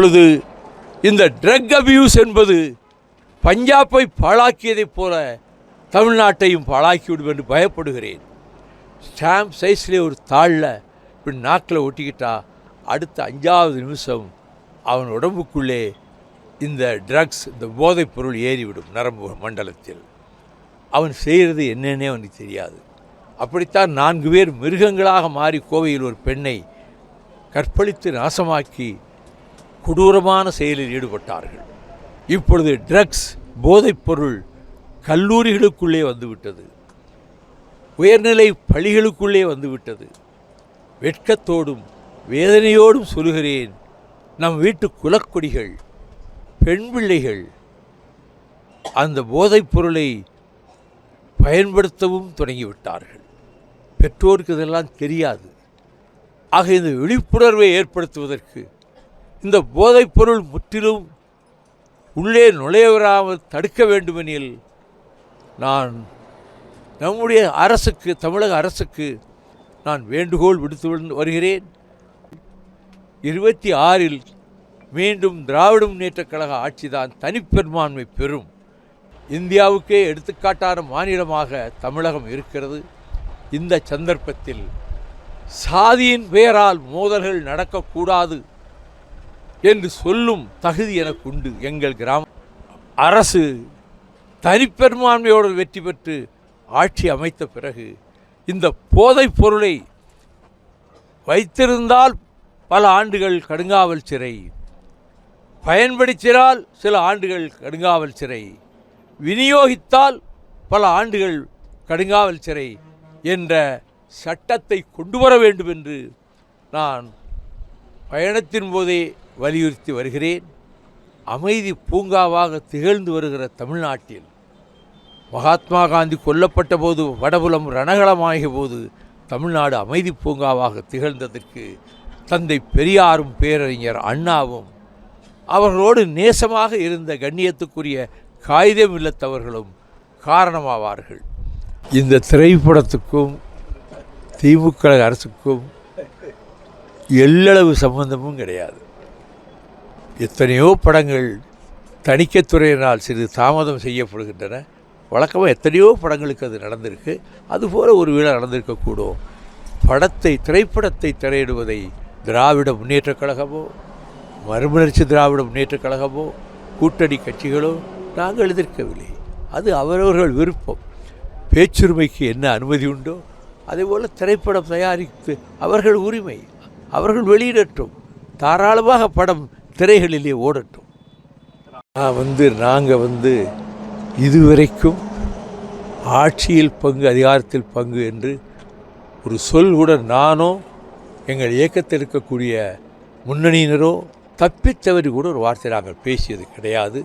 இப்பொழுது இந்த drug abuse என்பது பஞ்சாப்பை பாழாக்கியதைப் போல தமிழ்நாட்டையும் பாழாக்கிவிடும் என்று பயப்படுகிறேன். ஸ்டாம்ப் சைஸ்லேயே ஒரு தாளில் இப்படி நாக்கில் ஒட்டிக்கிட்டா அடுத்த அஞ்சாவது நிமிஷம் அவன் உடம்புக்குள்ளே இந்த ட்ரக்ஸ் இந்த போதைப் பொருள் ஏறிவிடும் நரம்பு மண்டலத்தில். அவன் செய்கிறது என்னன்னே அவனுக்கு தெரியாது. அப்படித்தான் நான்கு பேர் மிருகங்களாக மாறி கோவையில் ஒரு பெண்ணை கற்பழித்து நாசமாக்கி கொடூரமான செயலில் ஈடுபட்டார்கள். இப்பொழுது ட்ரக்ஸ் போதைப்பொருள் கல்லூரிகளுக்குள்ளே வந்துவிட்டது. உயர்நிலை பள்ளிகளுக்குள்ளே வந்துவிட்டது. வெட்கத்தோடும் வேதனையோடும் சொல்கிறேன் நம் வீட்டு குலக்கொடிகள் பெண் பிள்ளைகள் அந்த போதைப் பொருளை பயன்படுத்தவும் தொடங்கிவிட்டார்கள். பெற்றோருக்கு இதெல்லாம் தெரியாது. ஆக இந்த விழிப்புணர்வை ஏற்படுத்துவதற்கு இந்த போதைப்பொருள் முற்றிலும் உள்ளே நுழைய வராமல் தடுக்க வேண்டுமெனில் நான் நம்முடைய அரசுக்கு தமிழக அரசுக்கு நான் வேண்டுகோள் விடுத்து வருகிறேன். இருபத்தி ஆறில் மீண்டும் திராவிட முன்னேற்றக் கழக ஆட்சிதான் தனிப்பெரும்பான்மை பெறும். இந்தியாவுக்கே எடுத்துக்காட்டான மாநிலமாக தமிழகம் இருக்கிறது. இந்த சந்தர்ப்பத்தில் சாதியின் பெயரால் மோதல்கள் நடக்கக்கூடாது என்று சொல்லும் தகுதி எனக்கு உண்டு எங்கள் கிராம அரசு தனிப்பெரும்பான்மையோடு வெற்றி பெற்று ஆட்சி அமைத்த பிறகு இந்த போதைப் பொருளை வைத்திருந்தால் பல ஆண்டுகள் கடுங்காவல் சிறை பயன்படுத்தினால் சில ஆண்டுகள் கடுங்காவல் சிறை விநியோகித்தால் பல ஆண்டுகள் கடுங்காவல் சிறை என்ற சட்டத்தை கொண்டு வர வேண்டும் என்று நான் பயணத்தின் போதே வலியுறுத்தி வருகிறேன். அமைதி பூங்காவாக திகழ்ந்து வருகிற தமிழ்நாட்டில் மகாத்மா காந்தி கொல்லப்பட்ட போது வடபுலம் ரணகலமாகிய போது தமிழ்நாடு அமைதி பூங்காவாக திகழ்ந்ததற்கு தந்தை பெரியாரும் பேரறிஞர் அண்ணாவும் அவர்களோடு நேசமாக இருந்த கண்ணியத்துக்குரிய காகிதம் இல்லத்தவர்களும் காரணமாவார்கள். இந்த திரைப்படத்துக்கும் திமுக அரசுக்கும் எல்லளவு சம்பந்தமும் கிடையாது. எத்தனையோ படங்கள் தணிக்கைத்துறையினால் சிறிது தாமதம் செய்யப்படுகின்றன. வழக்கமாக எத்தனையோ படங்களுக்கு அது நடந்திருக்கு. அதுபோல் ஒரு விழா நடந்திருக்கக்கூடும் படத்தை திரைப்படத்தை திரையிடுவதை திராவிட முன்னேற்றக் கழகமோ மறுமலர்ச்சி திராவிட முன்னேற்றக் கழகமோ கூட்டணி கட்சிகளோ நாங்கள் எதிர்க்கவில்லை. அது அவரவர்கள் விருப்பம். பேச்சுரிமைக்கு என்ன அனுமதி உண்டோ அதேபோல் திரைப்படம் தயாரித்து அவர்கள் உரிமை அவர்கள் வெளியிடட்டும். தாராளமாக படம் திரைகளிலே ஓடட்டும். நான் வந்து நாங்கள் வந்து இதுவரைக்கும் ஆட்சியில் பங்கு அதிகாரத்தில் பங்கு என்று ஒரு சொல் கூட நானோ எங்கள் இயக்கத்தில் இருக்கக்கூடிய முன்னணியினரோ தப்பித்தவறி கூட ஒரு வார்த்தை நாங்கள் பேசியது கிடையாது.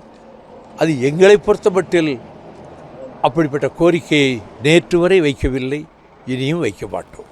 அது எங்களை பொறுத்தமட்டில் அப்படிப்பட்ட கோரிக்கையை நேற்று வரை வைக்கவில்லை இனியும் வைக்க மாட்டோம்.